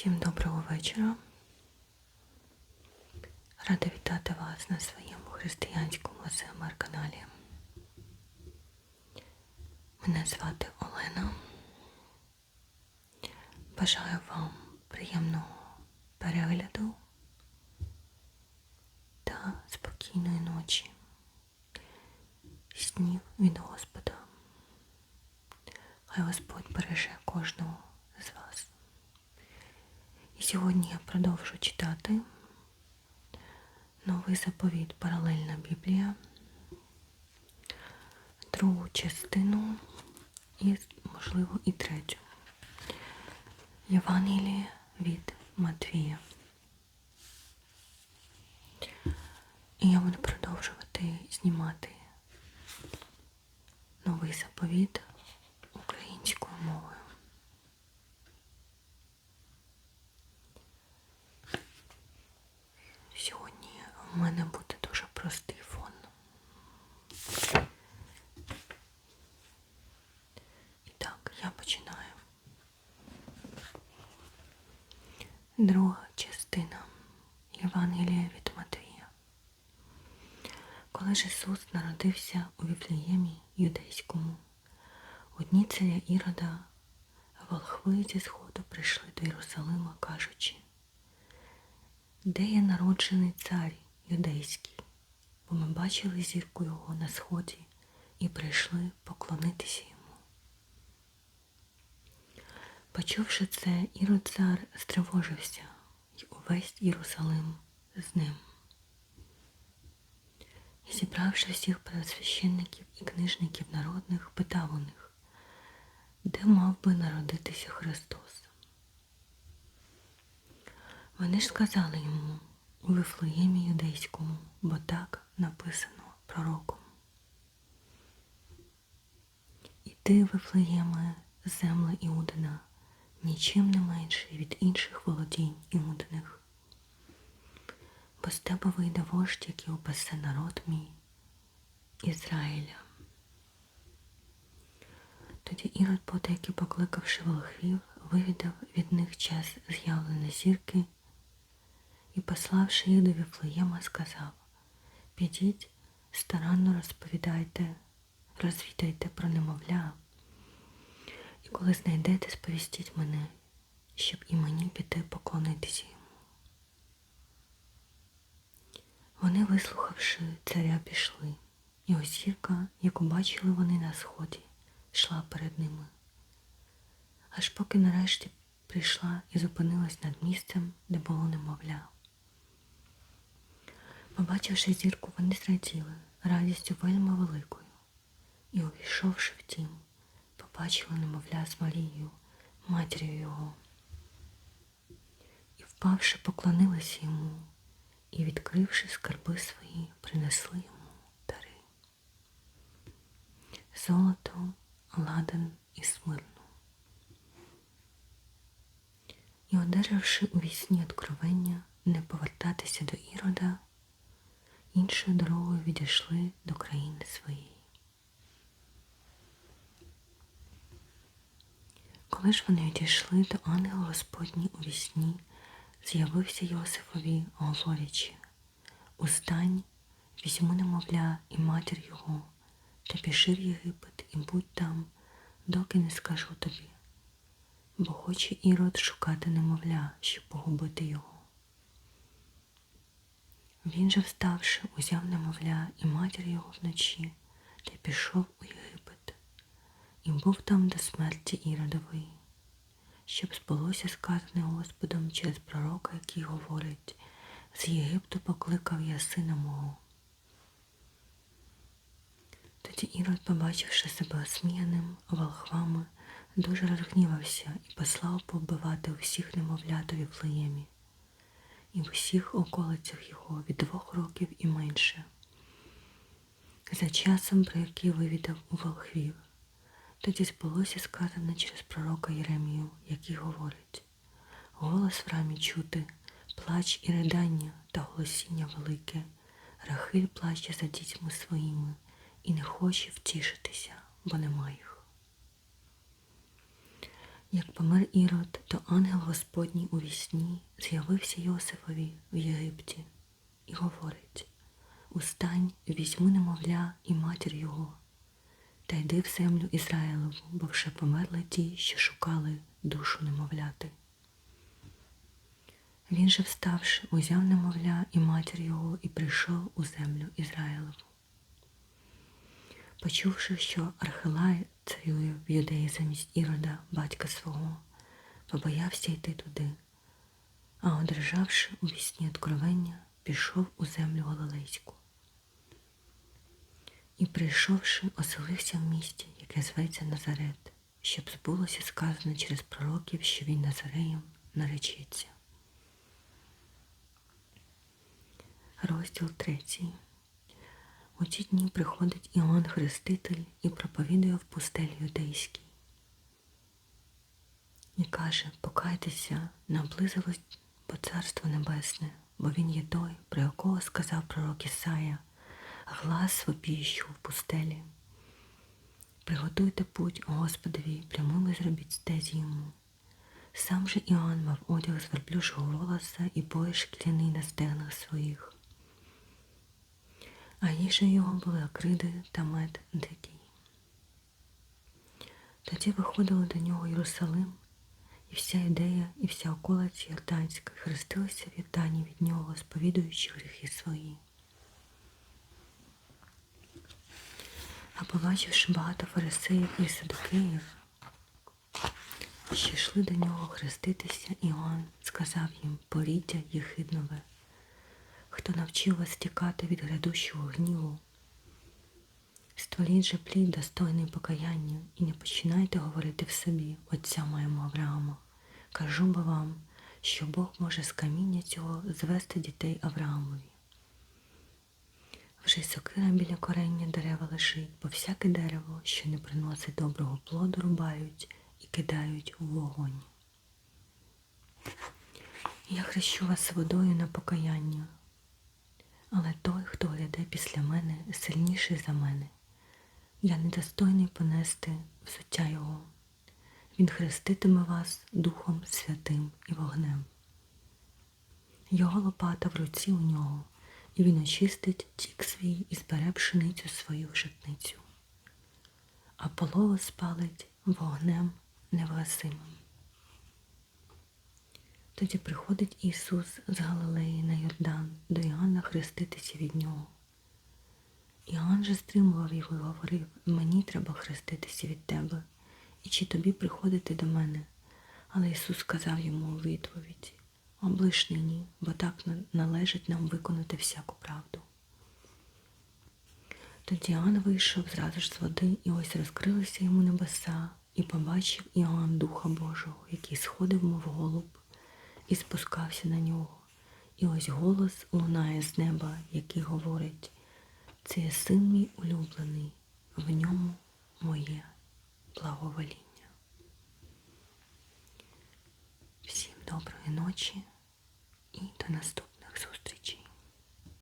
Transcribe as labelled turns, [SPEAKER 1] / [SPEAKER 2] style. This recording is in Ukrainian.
[SPEAKER 1] Всім доброго вечора. Рада вітати вас на своєму християнському АСМР каналі. Мене звати Олена. Бажаю вам приємного перегляду та спокійної ночі. Снів від Господа. Хай Господь береже кожного з вас. Сьогодні я продовжу читати новий заповіт Паралельна Біблія, другу частину і, можливо, і третю. Євангеліє від Матвія. І я буду продовжувати знімати новий заповіт В мене буде дуже простий фон. І так, я починаю. Друга частина Євангелія від Матвія. Коли ж Ісус народився у Віфлеємі юдейському, у дні царя Ірода волхви зі сходу прийшли до Єрусалима, кажучи, де є народжений цар юдейський, бо ми бачили зірку його на сході і прийшли поклонитися йому. Почувши це, Ірод цар стривожився, і увесь Єрусалим з ним. Зібравши всіх первосвященників і книжників народних, питав у них, де мав би народитися Христос. Вони ж сказали йому у Вифлеємі юдейському, бо так написано пророком. І ти, Вифлеєме, земля Іудина, нічим не менший від інших володінь Іудиних. Бо з тебе вийде вождь, який упасе народ мій Ізраїля. Тоді Ірод, потайки покликавши волхвів, вивідав від них час з'явлення зірки і, пославши їх до Віфлеєма, сказав Підіть, старанно розповідайте, розвідайте про немовля, і коли знайдете, сповістіть мене, щоб і мені піти поклонитися йому. Вони, вислухавши царя, пішли, і ось зірка, яку бачили вони на сході, йшла перед ними. Аж поки нарешті прийшла і зупинилась над місцем, де було немовля. Побачивши зірку, вони зраділи радістю вельми великою, і, увійшовши в тім, побачили немовля з Марією, матір'ю його. І, впавши, поклонилися йому і, відкривши скарби свої, принесли йому дари. Золото, ладан і смирну. І, одержавши у вісні откровення не повертатися до Ірода, іншою дорогою відійшли до країни своєї. Коли ж вони відійшли, то ангел Господній у вісні з'явився Йосифові, говорячи, Устань, візьми немовля і матір його, та піши в Єгипет і будь там, доки не скажу тобі, бо хоче Ірод шукати немовля, щоб погубити його. Він же, вставши, узяв немовля і матір його вночі та пішов у Єгипет, і був там до смерті Іродової, щоб збулося сказане Господом через пророка, який говорить, з Єгипту покликав я сина мого. Тоді Ірод, побачивши себе осміяним волхвами, дуже розгнівався і послав побивати усіх немовлят у Віфлеємі і в усіх околицях його від двох років і менше. За часом, про який вивідав у волхвів, тоді збулося сказане через пророка Єремію, який говорить голос в рамі чути, плач і ридання та голосіння велике, Рахиль плаче за дітьми своїми і не хоче втішитися, бо нема їх. Як помер Ірод, то ангел Господній у вісні з'явився Йосифові в Єгипті і говорить Устань, візьми немовля і матір його, та йди в землю Ізраїлеву, бо вже померли ті, що шукали душу немовляти. Він же, вставши, узяв немовля і матір його і прийшов у землю Ізраїлеву. Почувши, що Архилай царює в юдеї замість Ірода, батька свого, побоявся йти туди, а одержавши у вісні откровення, пішов у землю Галилейську. І, прийшовши, оселився в місті, яке зветься Назарет, щоб збулося сказано через пророків, що він Назареєм наречеться. Розділ третій. У ті дні приходить Іоанн Хреститель і проповідує в пустелі юдейській. І каже, покайтеся, наблизилось бо Царство Небесне, бо він є той, про якого сказав пророк Ісая, глас вопіщу в пустелі. Приготуйте путь Господові, прямими зробіть стезі йому. Сам же Іоанн мав одяг з верблюжого волоса і пояс шкляний на стегнах своїх а їжа його були акриди та мед дикий. Тоді виходили до нього Єрусалим, і вся ідея, і вся околиця Йорданська хрестилися в Йордані від нього, сповідуючи гріхи свої. А побачивши багато фарисеїв і садокеїв, що йшли до нього хреститися, Іоанн сказав їм поріддя єхиднове хто навчив вас тікати від грядущого гніву. Створіть же плід достойний покаяння і не починайте говорити в собі, Отця моєму Аврааму. Кажу бо вам, що Бог може з каміння цього звести дітей Авраамові. Вже сокира біля корення дерева лежить, бо всяке дерево, що не приносить доброго плоду, рубають і кидають у вогонь. Я хрещу вас водою на покаяння, але той, хто гляде після мене, сильніший за мене. Я недостойний понести взуття Його. Він хреститиме вас Духом Святим і вогнем. Його лопата в руці у нього, і він очистить тік свій і збере пшеницю свою в житницю, а полову спалить вогнем невгасимим. Тоді приходить Ісус з Галилеї на Йордан до Іоанна хреститися від нього. Іоанн же стримував його і говорив, мені треба хреститися від тебе, і чи тобі приходити до мене. Але Ісус сказав йому у відповідь облиш нині, бо так належить нам виконати всяку правду. Тоді Іоанн вийшов зразу ж з води, і ось розкрилися йому небеса, і побачив Іоанн Духа Божого, який сходив, мов голуб і спускався на нього. І ось голос лунає з неба, який говорить, це син мій улюблений, в ньому моє благовоління. Всім доброї ночі і до наступного.